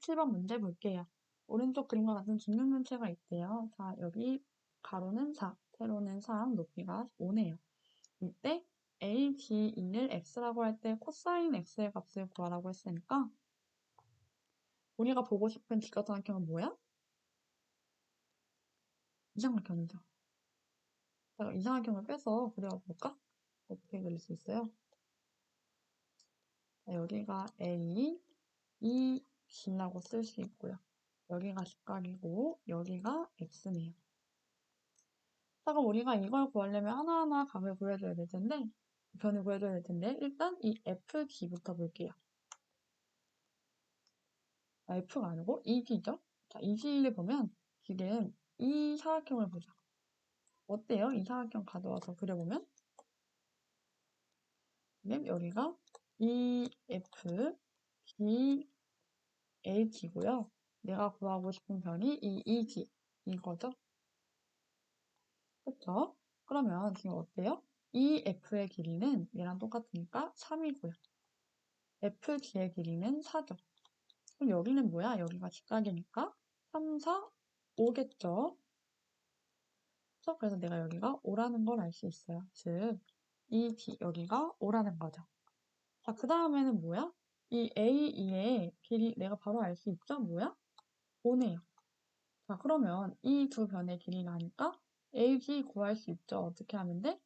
7번 문제 볼게요. 오른쪽 그림과 같은 중력면체가 있대요. 자, 여기 가로는 4, 세로는 3, 높이가 5네요. 이때 a, b, 1을 x라고 할 때 코사인 x의 값을 구하라고 했으니까 우리가 보고 싶은 직각삼각형은 뭐야? 이삼각형이죠. 자, 이삼각형을 빼서 그려볼까? 어떻게 그릴 수 있어요? 자, 여기가 a, 2, b라고 쓸 수 있고요. 여기가 직각이고 여기가 x네요. 자, 그럼 우리가 이걸 구하려면 하나하나 각을 구해줘야 될 텐데 변을 구해줘야 될 텐데 일단 이 FD부터 볼게요. 아, F가 아니고 ED죠? 자, ED를 보면 지금 이 사각형을 보자. 어때요? 이 사각형 가져와서 그려보면 여기가 EF, B, H고요. 내가 구하고 싶은 변이 이 ED 이거죠? 그쵸? 그러면 지금 어때요? 이 F의 길이는 얘랑 똑같으니까 3이고요. FG의 길이는 4죠. 그럼 여기는 뭐야? 여기가 직각이니까 3, 4, 5겠죠? 그래서 내가 여기가 5라는 걸 알 수 있어요. 즉, 이 D, 여기가 5라는 거죠. 자, 그 다음에는 뭐야? 이 A, 2의 길이 내가 바로 알 수 있죠? 뭐야? 5네요. 자, 그러면 이 두 변의 길이가 아니까 AG 구할 수 있죠? 어떻게 하면 돼?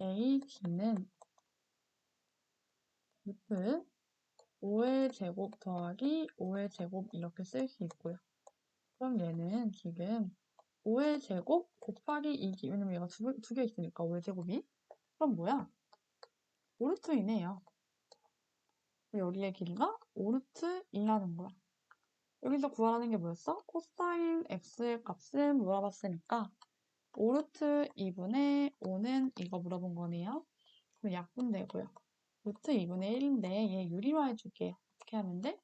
AG는 루트 5의 제곱 더하기 5의 제곱 이렇게 쓸 수 있고요. 그럼 얘는 지금 5의 제곱 곱하기 2기 왜냐면 얘가 두, 두개 있으니까 5의 제곱이 그럼 뭐야? 5루트이네요. 여기의 길이가 5루트 2라는 거야. 여기서 구하라는 게 뭐였어? 코사인 x의 값을 물어봤으니까 5루트 2분의 5는 이거 물어본 거네요. 그럼 약분 되고요. 루트 2분의 1인데 얘 유리화 해줄게요. 어떻게 하면 돼?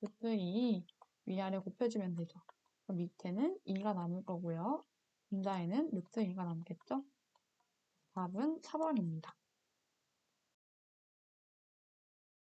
루트 2 위아래 곱해주면 되죠. 그럼 밑에는 2가 남을 거고요. 분자에는 루트 2가 남겠죠? 답은 4번입니다.